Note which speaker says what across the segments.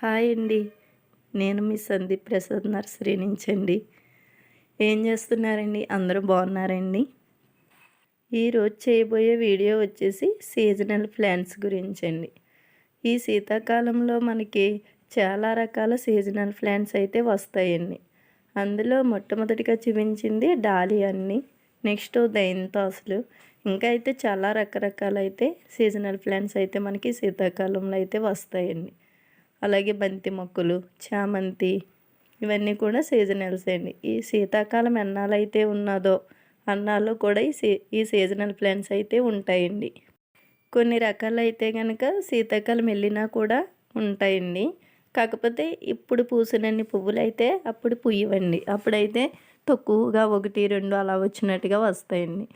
Speaker 1: Hi అండి. నేను మీ Sandeep Prasad nursery నుంచి అండి ఏం చేస్తున్నారండి? అందరూ బాగున్నారండి? ఈరోజు చేయబోయే వీడియో వచ్చేసి సీజనల్ ప్లాంట్స్ గురించి అండి ఈ శీతాకాలంలో మనకి చాలా రకాల సీజనల్ ప్లాంట్స్ అయితే వస్తాయండి. అందులో మొట్టమొదటిగా చూపించింది డాలి అన్ని నెక్స్ట్ దైంతాసులు ఇంకా అయితే చాలా రకరకాలైతే సీజనల్ ప్లాంట్స్ అయితే మనకి శీతాకాలంలో అయితే వస్తాయండి. అలాగే బంతి మొక్కలు చామంతి ఇవన్నీ కూడా సీజనల్స్ అండి. ఈ శీతాకాలం ఎన్నాళ్ళైతే ఉన్నదో అన్నాల్లో కూడా ఈ సీ ఈ సీజనల్ ప్లాంట్స్ అయితే ఉంటాయండి. కొన్ని రకాలు అయితే కనుక శీతాకాలం వెళ్ళినా కూడా ఉంటాయండి. కాకపోతే ఇప్పుడు పూసినన్ని పువ్వులు అయితే అప్పుడు పుయ్యవండి. అప్పుడైతే తక్కువగా ఒకటి రెండు అలా వచ్చినట్టుగా వస్తాయండి.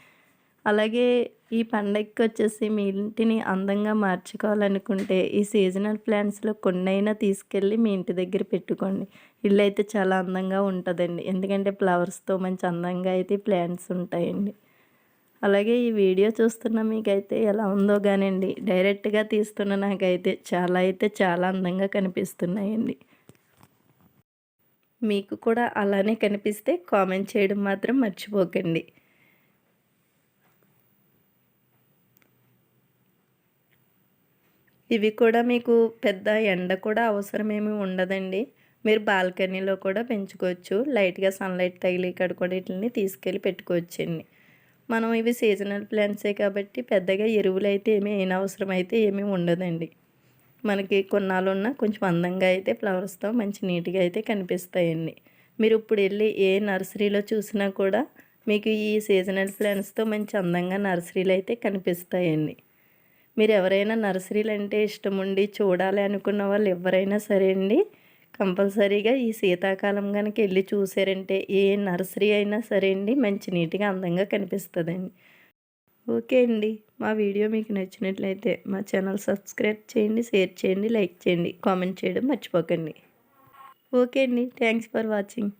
Speaker 1: అలాగే ఈ పండగకి వచ్చేసి మీ ఇంటిని అందంగా మార్చుకోవాలనుకుంటే ఈ సీజనల్ ప్లాంట్స్లో కొన్నైనా తీసుకెళ్ళి మీ ఇంటి దగ్గర పెట్టుకోండి. ఇల్లు అయితే చాలా అందంగా ఉంటుందండి. ఎందుకంటే ఫ్లవర్స్తో మంచి అందంగా అయితే ప్లాంట్స్ ఉంటాయండి. అలాగే ఈ వీడియో చూస్తున్న మీకైతే ఎలా ఉందో కానండి డైరెక్ట్గా తీస్తున్న నాకైతే చాలా అయితే చాలా అందంగా కనిపిస్తున్నాయండి. మీకు కూడా అలానే కనిపిస్తే కామెంట్ చేయడం మాత్రం మర్చిపోకండి. ఇవి కూడా మీకు పెద్ద ఎండ కూడా అవసరమేమి ఉండదండి. మీరు బాల్కనీలో కూడా పెంచుకోవచ్చు. లైట్గా సన్లైట్ తగిలి ఇక్కడ కూడా వీటిని తీసుకెళ్ళి పెట్టుకోవచ్చండి. మనం ఇవి సీజనల్ ప్లాంట్సే కాబట్టి పెద్దగా ఎరువులు అయితే ఏమీ అయిన అవసరం అయితే ఏమీ ఉండదండి. మనకి కొన్నాళ్ళు ఉన్న కొంచెం అందంగా అయితే ఫ్లవర్స్తో మంచి నీట్గా అయితే కనిపిస్తాయండి. మీరు ఇప్పుడు వెళ్ళి ఏ నర్సరీలో చూసినా కూడా మీకు ఈ సీజనల్ ప్లాంట్స్తో మంచి అందంగా నర్సరీలు అయితే కనిపిస్తాయండి. మీరు ఎవరైనా నర్సరీలు అంటే ఇష్టం ఉండి చూడాలి అనుకున్న వాళ్ళు ఎవరైనా సరే అండి కంపల్సరీగా ఈ శీతాకాలం కనుక వెళ్ళి చూసారంటే ఏ నర్సరీ అయినా సరే అండి మంచి నీట్గా అందంగా కనిపిస్తుందండి. ఓకే అండి మా వీడియో మీకు నచ్చినట్లయితే మా ఛానల్ సబ్స్క్రైబ్ చేయండి షేర్ చేయండి లైక్ చేయండి కామెంట్ చేయడం మర్చిపోకండి. ఓకే అండి థ్యాంక్స్ ఫర్ వాచింగ్.